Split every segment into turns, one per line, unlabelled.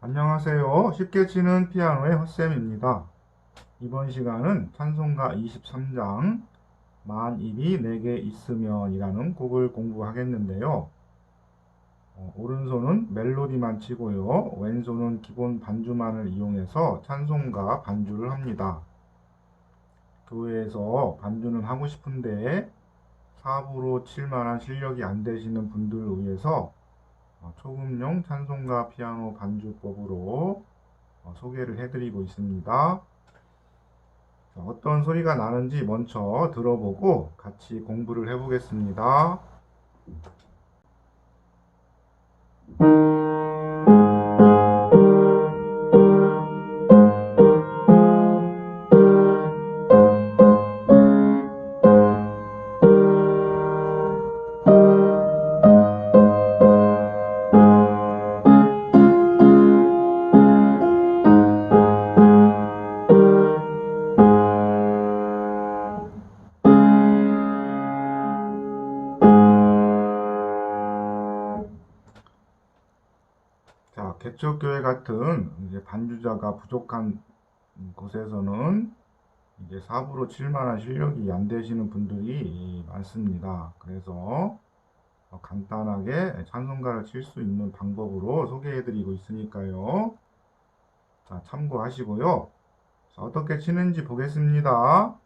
안녕하세요. 쉽게 치는 피아노의 헛쌤입니다. 이번 시간은 찬송가 23장 만 입이 내게 있으면 이라는 곡을 공부하겠는데요. 어, 오른손은 멜로디만 치고요. 왼손은 기본 반주만을 이용해서 찬송가 반주를 합니다. 교회에서 반주는 하고 싶은데 사부로 칠 만한 실력이 안 되시는 분들을 위해서 어, 초급용 찬송가 피아노 반주법으로 어, 소개를 해드리고 있습니다. 자, 어떤 소리가 나는지 먼저 들어보고 같이 공부를 해보겠습니다. 개척 교회 같은 이제 반주자가 부족한 곳에서는 이제 사부로 칠 만한 실력이 안 되시는 분들이 많습니다. 그래서 어, 간단하게 찬송가를 칠 수 있는 방법으로 소개해 드리고 있으니까요. 자, 참고하시고요. 자, 어떻게 치는지 보겠습니다.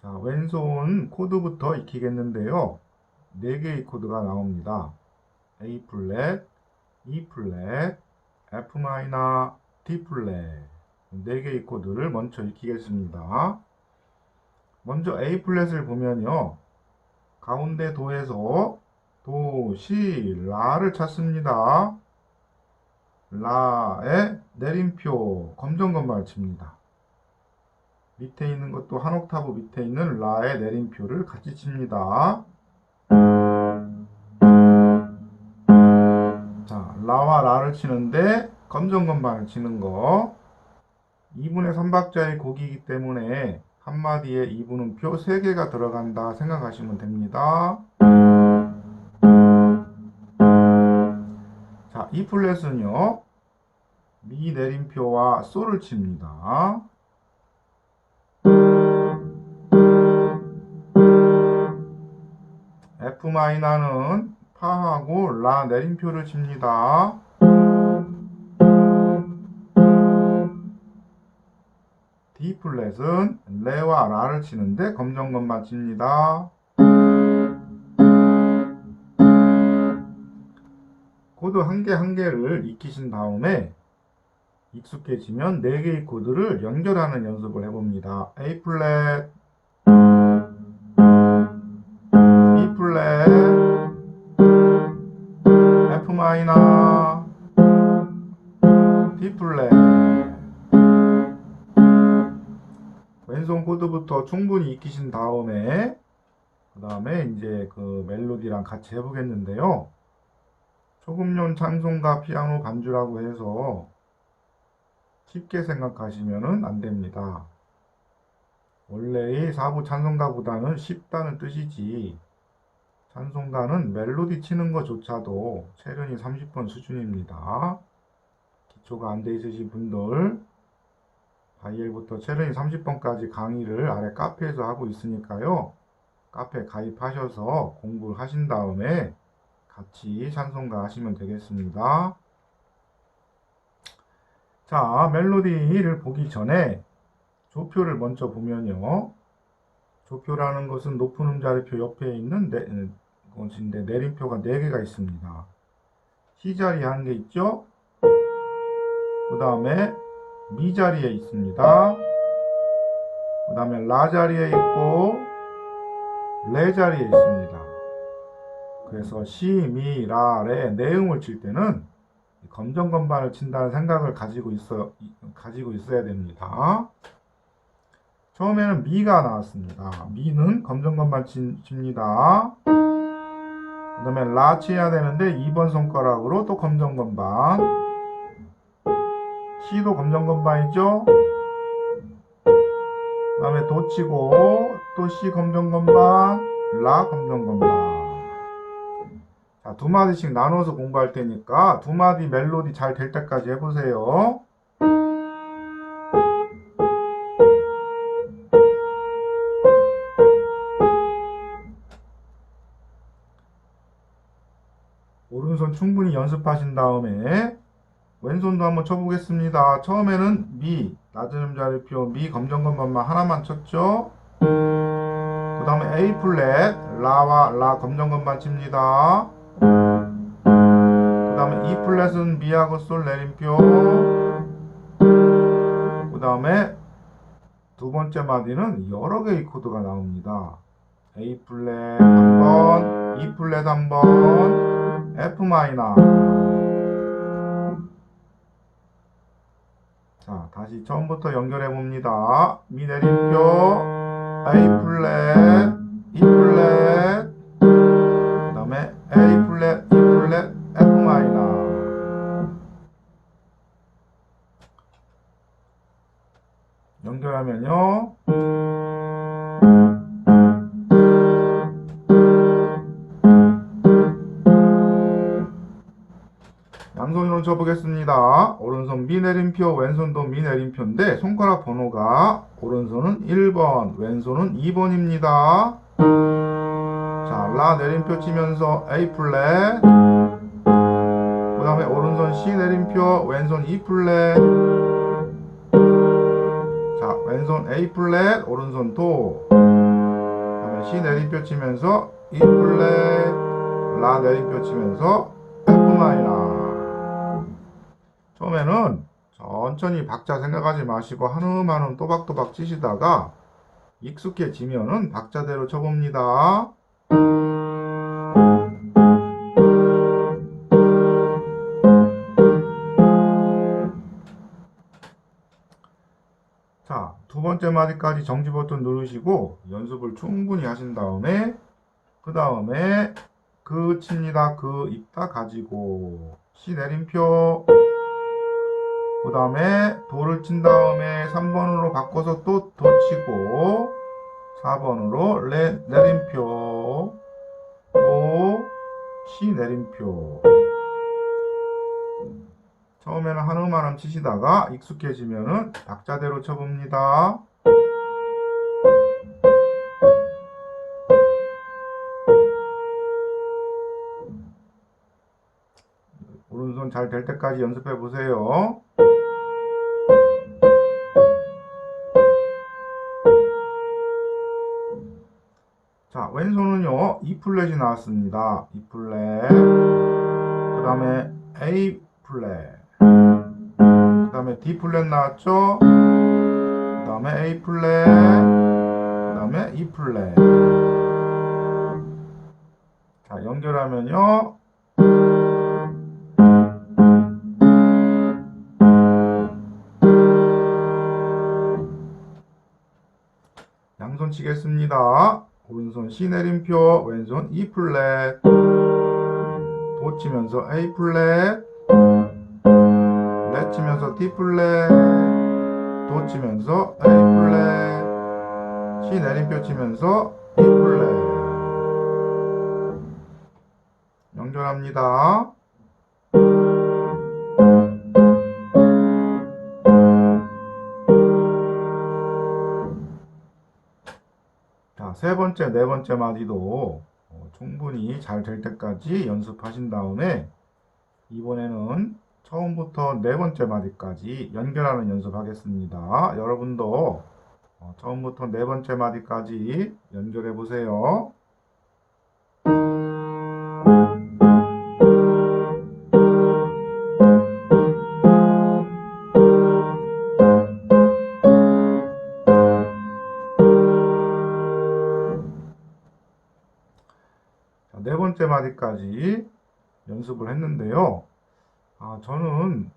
자, 왼손 코드부터 익히겠는데요. 4개의 코드가 나옵니다. A 플랫, E 플랫, F 마이너, D 플랫. 4개의 코드를 먼저 익히겠습니다. 먼저 A 플랫을 보면요. 가운데 도에서 도, 시, 라를 찾습니다. 라의 내림표, 검정건반을 칩니다. 밑에 있는 것도 한 옥타브 밑에 있는 라의 내림표를 같이 칩니다. 라와 라를 치는데 검정건반을 치는 거 2분의 3박자의 곡이기 때문에 한마디에 2분은 표 3개가 들어간다 생각하시면 됩니다. 자, E 플랫은요. 미 내림표와 솔을 칩니다. F 마이너는 파하고 라 내림표를 칩니다. D 플랫은 레와 라를 치는데 검정건만 칩니다. 코드 한 개 한 개를 익히신 다음에 익숙해지면 4개의 코드를 연결하는 연습을 해봅니다. A 플랫, 마이너, D 플랫. 왼손 코드부터 충분히 익히신 다음에 그 다음에 이제 그 멜로디랑 같이 해보겠는데요. 초급용 찬송가 피아노 반주라고 해서 쉽게 생각하시면 안 됩니다. 원래의 사부 찬송가보다는 쉽다는 뜻이지 찬송가는 멜로디 치는 것조차도 체련이 30번 수준입니다. 기초가 안 돼 있으신 분들 바이엘부터 체련이 30번까지 강의를 아래 카페에서 하고 있으니까요. 카페 가입하셔서 공부를 하신 다음에 같이 찬송가 하시면 되겠습니다. 자, 멜로디를 보기 전에 조표를 먼저 보면요. 조표라는 것은 높은 음자리표 옆에 있는 네, 것인데 내림표가 4개가 있습니다. C 자리에 한 개 있죠? 그 다음에 미 자리에 있습니다. 그 다음에 라 자리에 있고 레 자리에 있습니다. 그래서 시, 미, 라, 레 내음을 칠 때는 검정 건반을 친다는 생각을 가지고 있어 가지고 있어야 됩니다. 처음에는 미가 나왔습니다. 미는 검정 건반 친- 칩니다. 그 다음에 라 쳐야 되는데 2번 손가락으로 또 검정 건반. 시도 검정 건반이죠. 그 다음에 도 치고 또시 검정 건반, 라 검정 건반. 자, 두 마디씩 나눠서 공부할 테니까 두 마디 멜로디 잘 될 때까지 해보세요. 충분히 연습하신 다음에 왼손도 한번 쳐보겠습니다. 처음에는 미, 낮은 음자리표 미 검정건반만 하나만 쳤죠. 그 다음에 A 플랫, 라와 라 검정건반 칩니다. 그 다음에 E 플랫은 미하고 솔 내림표. 그 다음에 두 번째 마디는 여러 개의 코드가 나옵니다. A 플랫 한 번, E 플랫 한 번, F 마이너. 자, 다시 처음부터 연결해 봅니다. 미 내림표, A 플랫, E 플랫, 그 다음에 A 플랫, E 플랫, F 마이너. 연결하면요. 양손으로 쳐보겠습니다. 오른손 미 내림표, 왼손도 미 내림표인데 손가락 번호가 오른손은 1번, 왼손은 2번입니다. 자, 라 내림표 치면서 A 플랫. 그 다음에 오른손 C 내림표, 왼손 E 플랫. 자, 왼손 A 플랫, 오른손 도. 그 다음에 C 내림표 치면서 E 플랫. 라 내림표 치면서 F 마이너. 처음에는 천천히 박자 생각하지 마시고 한 음 한 음 또박또박 치시다가 익숙해지면은 박자대로 쳐봅니다. 자, 두 번째 마디까지 정지 버튼 누르시고 연습을 충분히 하신 다음에 그 다음에 그 칩니다. 그 입다 가지고 C 내림표 그 다음에 도를 친 다음에 3번으로 바꿔서 또 도 치고 4번으로 레, 내림표 도 C 내림표 처음에는 한음 한음 치시다가 익숙해지면은 박자대로 쳐봅니다. 잘 될 때까지 연습해 보세요. 자, 왼손은요, E 플랫이 나왔습니다. E 플랫. 그 다음에 A 플랫. 그 다음에 D 플랫 나왔죠? 그 다음에 A 플랫. 그 다음에 E 플랫. 자, 연결하면요. 양손 치겠습니다. 오른손 C 내림표, 왼손 E 플랫. 도 치면서 A 플랫. 레 치면서 D 플랫. 도 치면서 A 플랫. C 내림표 치면서 E 플랫. 연결합니다. 세 번째, 네 번째 마디도 어, 충분히 잘 될 때까지 연습하신 다음에 이번에는 처음부터 네 번째 마디까지 연결하는 연습하겠습니다. 여러분도 어, 처음부터 네 번째 마디까지 연결해 보세요. 번째 마디까지 연습을 했는데요. 아, 저는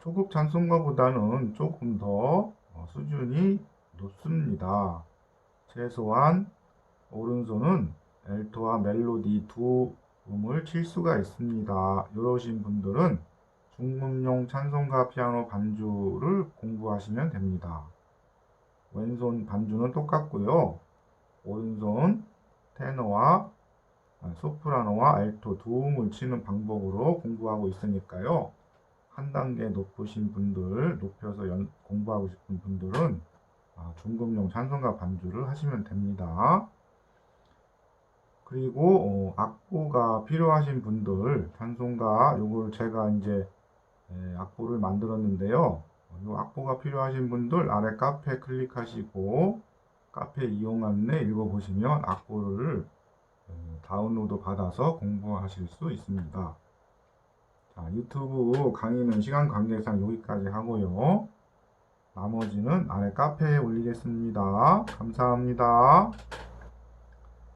초급 찬송가보다는 조금 더 어, 수준이 높습니다. 최소한 오른손은 엘토와 멜로디 두 음을 칠 수가 있습니다. 이러신 분들은 중음용 찬송가 피아노 반주를 공부하시면 됩니다. 왼손 반주는 똑같고요. 오른손 테너와 아, 소프라노와 알토 도움을 치는 방법으로 공부하고 있으니까요. 한 단계 높으신 분들, 높여서 연- 공부하고 싶은 분들은 아, 중급용 찬송가 반주를 하시면 됩니다. 그리고 어, 악보가 필요하신 분들, 찬송가 요걸 제가 이제 예, 악보를 만들었는데요. 이 악보가 필요하신 분들 아래 카페 클릭하시고 카페 이용 안내 읽어보시면 악보를 어, 다운로드 받아서 공부하실 수 있습니다. 자, 유튜브 강의는 시간 관계상 여기까지 하고요. 나머지는 아래 카페에 올리겠습니다. 감사합니다.